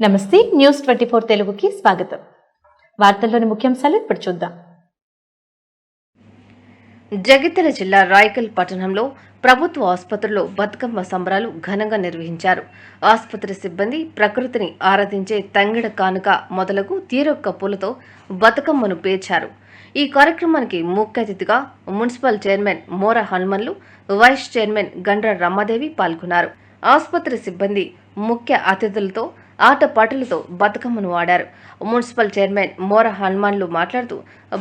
నమస్తే news twenty four తెలుగుకి స్వాగతం. వార్తల్లోని ముఖ్యాంశాలు ఇప్పుడు చూద్దాం. జగిత్యాల జిల్లా రాయకల్ పట్టణంలో ప్రభుత్వ ఆసుపత్రిలో బతుకమ్మ సంబరాలు ఘనంగా నిర్వహించారు. ఆసుపత్రి సిబ్బంది ప్రకృతిని ఆరాధించే తంగిడ కానుక మొదలకు తీరొక్క పూలతో బతుకమ్మను పేర్చారు. ఈ కార్యక్రమానికి ముఖ్య అతిథిగా municipal chairman Mora Hanumanlu vice chairman Gandra Ramadevi పాల్గొన్నారు. ఆసుపత్రి సిబ్బంది ముఖ్య అతిథులతో ఆటపాటలతో బతుకమ్మను ఆడారు. మున్సిపల్ చైర్మన్ మోర హనుమాన్లు మాట్లాడుతూ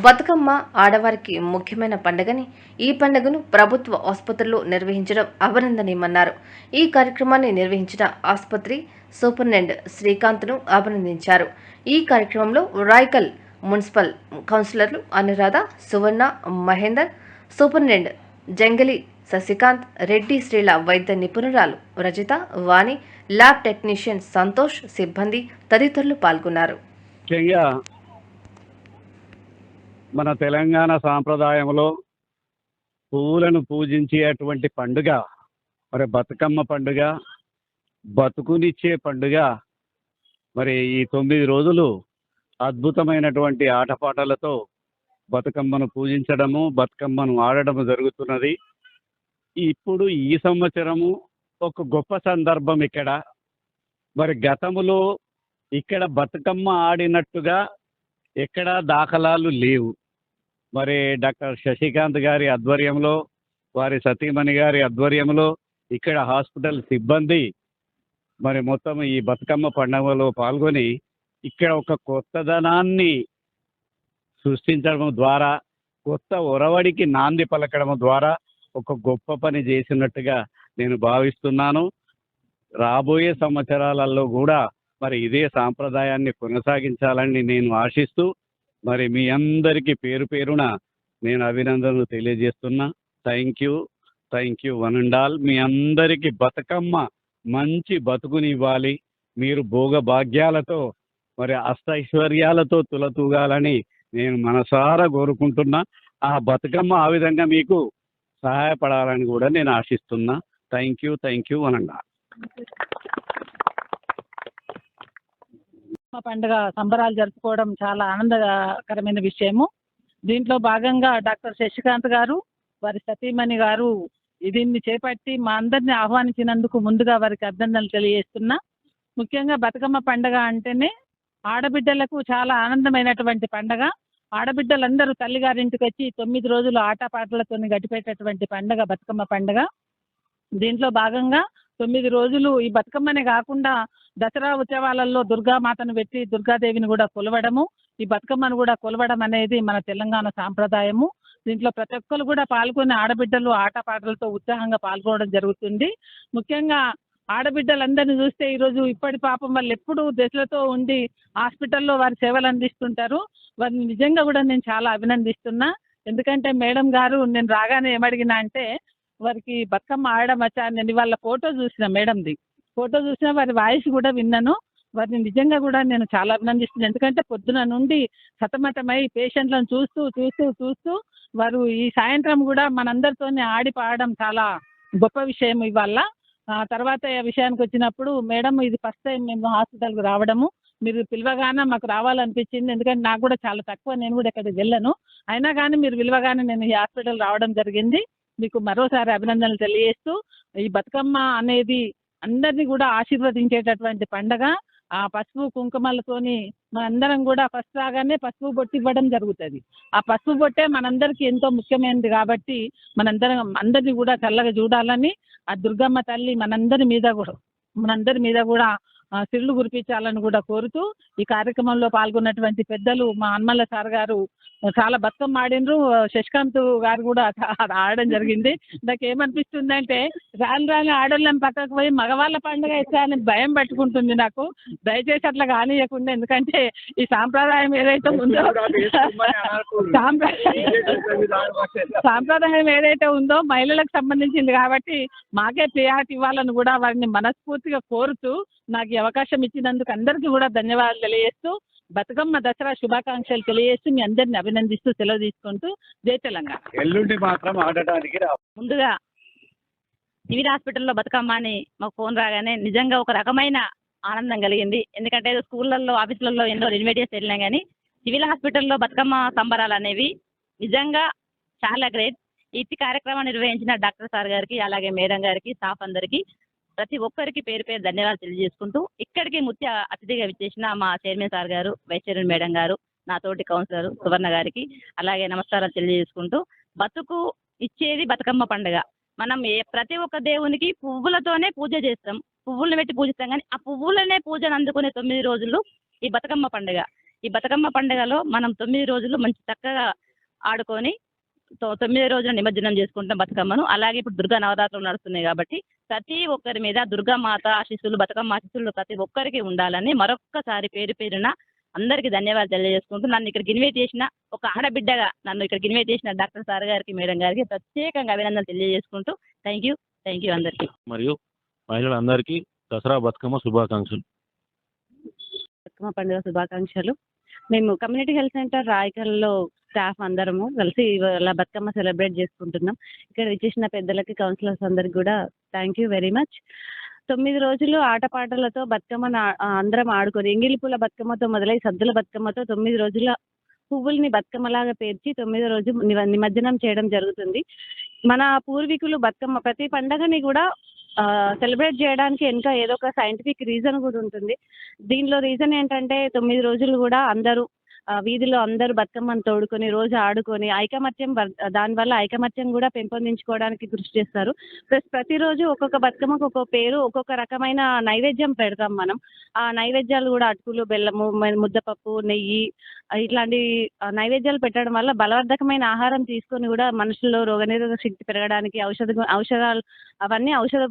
బతుకమ్మ ఆడవారికి ముఖ్యమైన పండుగని ఈ పండుగను ప్రభుత్వ ఆసుపత్రిలో నిర్వహించడం అభినందనీయమన్నారు. ఈ కార్యక్రమాన్ని నిర్వహించిన ఆసుపత్రి సూపరింటెండ్ శ్రీకాంత్ను అభినందించారు. ఈ కార్యక్రమంలో రాయకల్ మున్సిపల్ కౌన్సిలర్లు అనురాధ సువర్ణ మహేందర్ సూపరింటెండ్ జంగలి శశికాంత్ రెడ్డి శ్రీల వైద్య నిపుణురాలు రజిత వాణి ల్యాబ్ టెక్నీషియన్ సంతోష్ సిబ్బంది తదితరులు పాల్గొన్నారు. ముఖ్యంగా మన తెలంగాణ సాంప్రదాయంలో పువ్వులను పూజించేటువంటి పండుగ మరి బతుకమ్మ పండుగ బతుకునిచ్చే పండుగ మరి ఈ తొమ్మిది రోజులు అద్భుతమైనటువంటి ఆటపాటలతో బతుకమ్మను పూజించడము బతుకమ్మను ఆడడము జరుగుతున్నది. ఇప్పుడు ఈ సంవత్సరము ఒక గొప్ప సందర్భం ఇక్కడ. మరి గతములో ఇక్కడ బతుకమ్మ ఆడినట్టుగా ఎక్కడా దాఖలాలు లేవు. మరి డాక్టర్ శశికాంత్ గారి ఆధ్వర్యంలో వారి సతీమణి గారి ఆధ్వర్యంలో ఇక్కడ హాస్పిటల్ సిబ్బంది మరి మొత్తం ఈ బతుకమ్మ పండుగలో పాల్గొని ఇక్కడ ఒక కొత్తదనాన్ని సృష్టించడం ద్వారా కొత్త ఒరవడికి నాంది పలకడం ద్వారా ఒక గొప్ప పని చేసినట్టుగా నేను భావిస్తున్నాను. రాబోయే సంవత్సరాలలో కూడా మరి ఇదే సాంప్రదాయాన్ని కొనసాగించాలని నేను ఆశిస్తూ మరి మీ అందరికీ పేరు పేరున నేను అభినందనలు తెలియజేస్తున్నా. Thank you. Thank you one and all. మీ అందరికీ బతుకమ్మ మంచి బతుకునివ్వాలి మీరు భోగ భాగ్యాలతో మరి అష్టైశ్వర్యాలతో తులతూగాలని నేను మనసారా కోరుకుంటున్నా. ఆ బతుకమ్మ ఆ విధంగా మీకు సహాయపడాలని కూడా నేను ఆశిస్తున్నా. థ్యాంక్ యూ థ్యాంక్ యూ వన్ పండుగ సంబరాలు జరుపుకోవడం చాలా ఆనందకరమైన విషయము. దీంట్లో భాగంగా డాక్టర్ శశికాంత్ గారు వారి సతీమణి గారు దీన్ని చేపట్టి మా అందరిని ఆహ్వానించినందుకు ముందుగా వారికి అభినందనలు తెలియజేస్తున్నా. ముఖ్యంగా బతుకమ్మ పండుగ అంటేనే ఆడబిడ్డలకు చాలా ఆనందమైనటువంటి పండగ. ఆడబిడ్డలందరూ తల్లిగారింటికి వచ్చి తొమ్మిది రోజులు ఆటపాటలతో గడిపేటటువంటి పండగ బతుకమ్మ పండగ. దీంట్లో భాగంగా తొమ్మిది రోజులు ఈ బతుకమ్మనే కాకుండా దసరా ఉత్సవాలలో దుర్గామాతను పెట్టి దుర్గాదేవిని కూడా కొలవడము ఈ బతుకమ్మను కూడా కొలవడం అనేది మన తెలంగాణ సాంప్రదాయము. దీంట్లో ప్రతి ఒక్కరు కూడా పాల్గొని ఆడబిడ్డలు ఆటపాటలతో ఉత్సాహంగా పాల్గొనడం జరుగుతుంది. ముఖ్యంగా ఆడబిడ్డలందరినీ చూస్తే ఈరోజు ఇప్పటి పాపం వాళ్ళు ఎప్పుడు దశలతో ఉండి హాస్పిటల్లో వారి సేవలు అందిస్తుంటారు. వారిని నిజంగా కూడా నేను చాలా అభినందిస్తున్నా. ఎందుకంటే మేడం గారు నేను రాగానే ఏమడిగినా అంటే వారికి బతుకమ్మ ఆడడం నేను వాళ్ళ ఫోటో చూసిన మేడంది. ఫోటో చూసిన వారి వాయిస్ కూడా విన్నాను. వారిని నిజంగా కూడా నేను చాలా అభినందిస్తున్నాను ఎందుకంటే పొద్దున నుండి సతమతమై పేషెంట్లను చూస్తూ చూస్తూ చూస్తూ వారు ఈ సాయంత్రం కూడా మనందరితోనే ఆడి పాడడం చాలా గొప్ప విషయం ఇవాళ. తర్వాత విషయానికి వచ్చినప్పుడు మేడం ఇది ఫస్ట్ టైం మేము హాస్పిటల్కి రావడము. మీరు పిలవగానే మాకు రావాలనిపించింది. ఎందుకంటే నాకు కూడా చాలా తక్కువ. నేను కూడా ఎక్కడికి వెళ్ళను. అయినా కానీ మీరు పిలవగానే నేను ఈ హాస్పిటల్ రావడం జరిగింది. మీకు మరోసారి అభినందనలు తెలియజేస్తూ ఈ బతుకమ్మ అనేది అందరినీ కూడా ఆశీర్వదించేటటువంటి పండగ. ఆ పసుపు కుంకుమలతోని మనందరం కూడా ఫస్ట్ రాగానే పసుపు బొట్టు ఇవ్వడం జరుగుతుంది. ఆ పసుపు బొట్టే మనందరికీ ఎంతో ముఖ్యమైనది కాబట్టి మనందరం అందరినీ కూడా చల్లగా చూడాలని ఆ దుర్గమ్మ తల్లి మనందరి మీద కూడా మనందరి మీద కూడా సిరులు కురిపించాలని కూడా కోరుతూ ఈ కార్యక్రమంలో పాల్గొన్నటువంటి పెద్దలు మా అన్మల్ల సార్ గారు చాలా బతుకమ్మ ఆడినరు శశికాంత్ గారు కూడా ఆడడం జరిగింది. నాకు ఏమనిపిస్తుంది అంటే రాను రాను ఆడోళ్ళని పక్కకు పోయి మగవాళ్ళ పండుగ ఇచ్చారని భయం పట్టుకుంటుంది నాకు. దయచేసి అట్లా కానియకుండా ఎందుకంటే ఈ సాంప్రదాయం ఏదైతే ఉందో సాంప్రదాయం సాంప్రదాయం ఏదైతే ఉందో మహిళలకు సంబంధించింది కాబట్టి మాకే ప్రియారిటీ ఇవ్వాలని కూడా వారిని మనస్ఫూర్తిగా కోరుతూ నాకు అవకాశం ఇచ్చినందుకు అందరికీ కూడా ధన్యవాదాలు తెలియజేస్తూ బతుకమ్మ దసరా శుభాకాంక్షలు తెలియజేస్తూ మీ అందరిని అభినందిస్తూ సెలవు తీసుకుంటూ జై తెలంగాణ. ఎల్లుండి మాత్రం ఆడటానికి ముందుగా సివిల్ హాస్పిటల్లో బతుకమ్మ అని మాకు ఫోన్ రాగానే నిజంగా ఒక రకమైన ఆనందం కలిగింది. ఎందుకంటే ఏదో స్కూళ్ళల్లో ఆఫీసులలో ఎన్నో రెనోవేట్ వెళ్ళినా కానీ సివిల్ హాస్పిటల్లో బతుకమ్మ సంబరాలు అనేవి నిజంగా చాలా గ్రేట్. ఇట్టి కార్యక్రమం నిర్వహించిన డాక్టర్ సార్ గారికి అలాగే మేడం గారికి స్టాఫ్ అందరికీ ప్రతి ఒక్కరికి పేరు పేరు ధన్యవాదాలు తెలియజేసుకుంటూ ఇక్కడికి ముఖ్య అతిథిగా విచ్చేసిన మా చైర్మన్ సార్ గారు వైస్ చైర్మన్ మేడం గారు నా తోటి కౌన్సిలర్ సువర్ణ గారికి అలాగే నమస్కారాలు తెలియజేసుకుంటూ బతుకు ఇచ్చేది బతుకమ్మ పండుగ. మనం ఏ ప్రతి ఒక్క దేవునికి పువ్వులతోనే పూజ చేస్తాం. పువ్వులను పెట్టి పూజిస్తాం కానీ ఆ పువ్వులనే పూజను అందుకునే తొమ్మిది రోజులు ఈ బతుకమ్మ పండుగ. ఈ బతుకమ్మ పండుగలో మనం తొమ్మిది రోజులు మంచి చక్కగా ఆడుకొని తొమ్మిది రోజుల నిమజ్జనం చేసుకుంటాం బతుకమ్మను. అలాగే ఇప్పుడు దుర్గా నవరాత్రులు నడుస్తున్నాయి కాబట్టి ప్రతి ఒక్కరి మీద దుర్గా మాత ఆశీస్సులు బతుకమ్మ ఆశీస్సులు ప్రతి ఒక్కరికి ఉండాలని మరొక్కసారి పేరు పేరున అందరికీ ధన్యవాదాలు తెలియజేసుకుంటూ నన్ను ఇక్కడికి ఇన్వైట్ చేసిన ఒక ఆడబిడ్డగా నన్ను ఇక్కడికి ఇన్వైట్ చేసిన డాక్టర్ సార్ గారికి మేడం గారికి ప్రత్యేకంగా అభినందనలు తెలియజేసుకుంటూ థ్యాంక్ యూ థ్యాంక్ యూ అందరికీ. మరియు మహిళలందరికీ దసరా బతుకమ్మ శుభాకాంక్షలు. బతుకమ్మ పండుగ శుభాకాంక్షలు. మేము కమ్యూనిటీ హెల్త్ సెంటర్ రాయకల్లో స్టాఫ్ అందరము కలిసి ఇవాళ బతుకమ్మ సెలబ్రేట్ చేసుకుంటున్నాం. ఇక్కడ విచ్చేసిన పెద్దలకి కౌన్సిలర్స్ అందరికి కూడా థ్యాంక్ యూ వెరీ మచ్. తొమ్మిది రోజులు ఆటపాటలతో బతుకమ్మను అందరం ఆడుకొని ఎంగిలి పూల బతుకమ్మతో మొదలై సద్దుల బతుకమ్మతో తొమ్మిది రోజుల పువ్వుల్ని బతుకమ్మలాగా పేర్చి తొమ్మిదో రోజు నిమజ్జనం చేయడం జరుగుతుంది. మన పూర్వీకులు బతుకమ్మ ప్రతి పండగని కూడా సెలబ్రేట్ చేయడానికి వెనుక ఏదో ఒక సైంటిఫిక్ రీజన్ కూడా ఉంటుంది. దీనిలో రీజన్ ఏంటంటే తొమ్మిది రోజులు కూడా అందరూ వీధిలో అందరూ బతుకమ్మను తోడుకొని రోజు ఆడుకొని ఐకమత్యం వర్- దానివల్ల ఐకమత్యం కూడా పెంపొందించుకోవడానికి కృషి చేస్తారు. ప్లస్ ప్రతిరోజు ఒక్కొక్క బతుకమ్మకు ఒక్కొక్క పేరు ఒక్కొక్క రకమైన నైవేద్యం పెడతాం మనం. ఆ నైవేద్యాలు కూడా అటుకులు బెల్లము ముద్దపప్పు నెయ్యి ఇట్లాంటి నైవేద్యాలు పెట్టడం వల్ల బలవర్ధకమైన ఆహారం తీసుకొని కూడా మనుషుల్లో రోగనిరోధక శక్తి పెరగడానికి ఔషధ ఔషధాలు అవన్నీ ఔషధ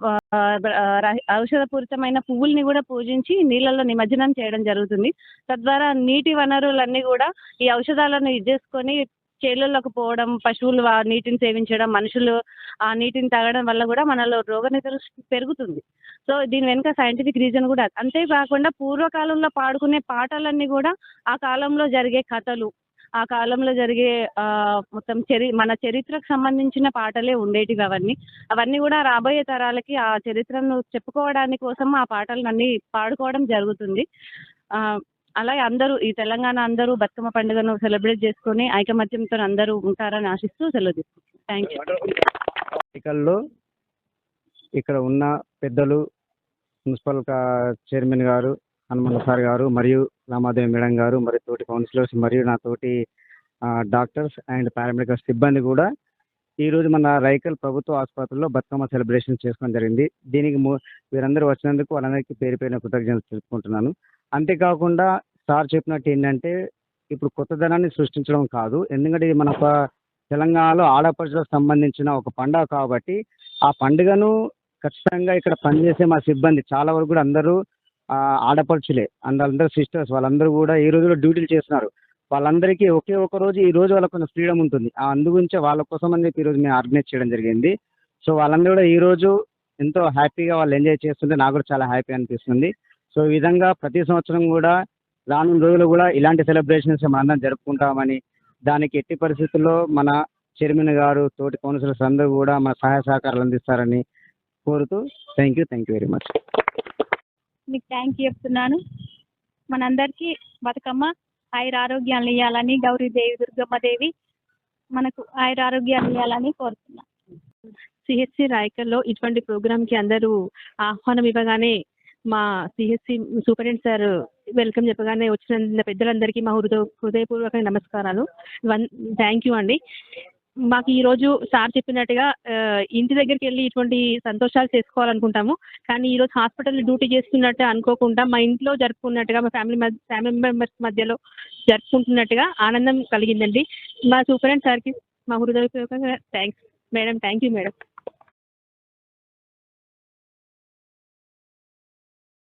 ఔషధపూరితమైన పువ్వుల్ని కూడా పూజించి నీళ్ళల్లో నిమజ్జనం చేయడం జరుగుతుంది. తద్వారా నీటి వనరులన్నీ కూడా ఈ ఔషధాలను ఇది చేసుకొని చేలలోకి పోవడం పశువులు ఆ నీటిని సేవించడం మనుషులు ఆ నీటిని తాగడం వల్ల కూడా మనలో రోగనిరోధక పెరుగుతుంది. సో దీని వెనుక సైంటిఫిక్ రీజన్ కూడా అంతేకాకుండా పూర్వకాలంలో పాడుకునే పాటలన్నీ కూడా ఆ కాలంలో జరిగే కథలు ఆ కాలంలో జరిగే ఆ, మొత్తం చరి మన చరిత్రకు సంబంధించిన పాటలే ఉండేటివి అవన్నీ. అవన్నీ కూడా రాబోయే తరాలకి ఆ చరిత్రను చెప్పుకోవడానికి కోసం ఆ పాటలన్నీ పాడుకోవడం జరుగుతుంది. ఆ, అలాగే అందరూ ఈ తెలంగాణ అందరూ బతుకమ్మ పండుగను సెలబ్రేట్ చేసుకొని ఐకమత్యంతో అందరూ ఉంటారని ఆశిస్తూ సెలవు తీసుకుంటాం థ్యాంక్ ఎన్నికల్లో ఇక్కడ ఉన్న పెద్దలు మున్సిపల్ చైర్మన్ గారు హనుమంత సార్ గారు మరియు రామాదేవి మేడం గారు మరియు తోటి కౌన్సిలర్స్ మరియు నా తోటి డాక్టర్స్ అండ్ పారామెడికల్ సిబ్బంది కూడా ఈ రోజు మన రైకల్ ప్రభుత్వ ఆసుపత్రిలో బతుకమ్మ సెలబ్రేషన్ చేసుకోవడం జరిగింది. దీనికి వీరందరూ వచ్చినందుకు వాళ్ళందరికీ పేరు పేరున కృతజ్ఞతలు తెలుపుకుంటున్నాను. అంతేకాకుండా సార్ చెప్పినట్టు ఏంటంటే ఇప్పుడు కొత్తదనాన్ని సృష్టించడం కాదు. ఎందుకంటే ఇది మన తెలంగాణలో ఆడపడుచులకు సంబంధించిన ఒక పండుగ కాబట్టి ఆ పండుగను ఖచ్చితంగా ఇక్కడ పనిచేసే మా సిబ్బంది చాలా వరకు కూడా అందరూ ఆడపడుచులే. అందరూ సిస్టర్స్ వాళ్ళందరూ కూడా ఈ రోజులో డ్యూటీలు చేస్తున్నారు. వాళ్ళందరికీ ఒకే ఒక రోజు ఈ రోజు వాళ్ళకు కొంచెం ఫ్రీడమ్ ఉంటుంది. ఆ అందుగురించే వాళ్ళ కోసం అని చెప్పి ఈరోజు రోజు మేము ఆర్గనైజ్ చేయడం జరిగింది. సో వాళ్ళందరూ కూడా ఈ రోజు ఎంతో హ్యాపీగా వాళ్ళు ఎంజాయ్ చేస్తుంటే నాకు కూడా చాలా హ్యాపీ అనిపిస్తుంది. సో ఈ విధంగా ప్రతి సంవత్సరం కూడా రానున్న రోజులు కూడా ఇలాంటి సెలబ్రేషన్స్ మనందరం జరుపుకుంటామని దానికి ఎట్టి పరిస్థితుల్లో మన చైర్మన్ గారు తోటి కౌన్సిలర్స్ అందరూ కూడా మన సహాయ సహకారాలు అందిస్తారని కోరుతూ thank you thank you very much మీకు థ్యాంక్ యూ చెప్తున్నాను. మనందరికీ బతుకమ్మ ఆయుర ఆరోగ్యాలు ఇవ్వాలని గౌరీదేవి దుర్గమ్మదేవి మనకు ఆయుర ఆరోగ్యాలు ఇవ్వాలని కోరుతున్నాను సిహెచ్సి రాయకల్లో ఇటువంటి ప్రోగ్రామ్కి అందరూ ఆహ్వానం ఇవ్వగానే మా సిహెచ్సి సూపరింటెండెంట్ సార్ వెల్కమ్ చెప్పగానే వచ్చిన పెద్దలందరికీ మా హృదయ హృదయపూర్వక నమస్కారాలు. వన్ థ్యాంక్ యూ అండి. మాకు ఈరోజు సార్ చెప్పినట్టుగా ఇంటి దగ్గరికి వెళ్ళి ఇటువంటి సంతోషాలు చేసుకోవాలనుకుంటాము. కానీ ఈరోజు హాస్పిటల్ డ్యూటీ చేస్తున్నట్టు అనుకోకుండా మా ఇంట్లో జరుపుకున్నట్టుగా మా ఫ్యామిలీ ఫ్యామిలీ మెంబర్స్ మధ్యలో జరుపుకుంటున్నట్టుగా ఆనందం కలిగిందండి. మా సూపరింటెండెంట్ సార్కి మా హృదయపూర్వకంగా thanks. Madam thank you madam.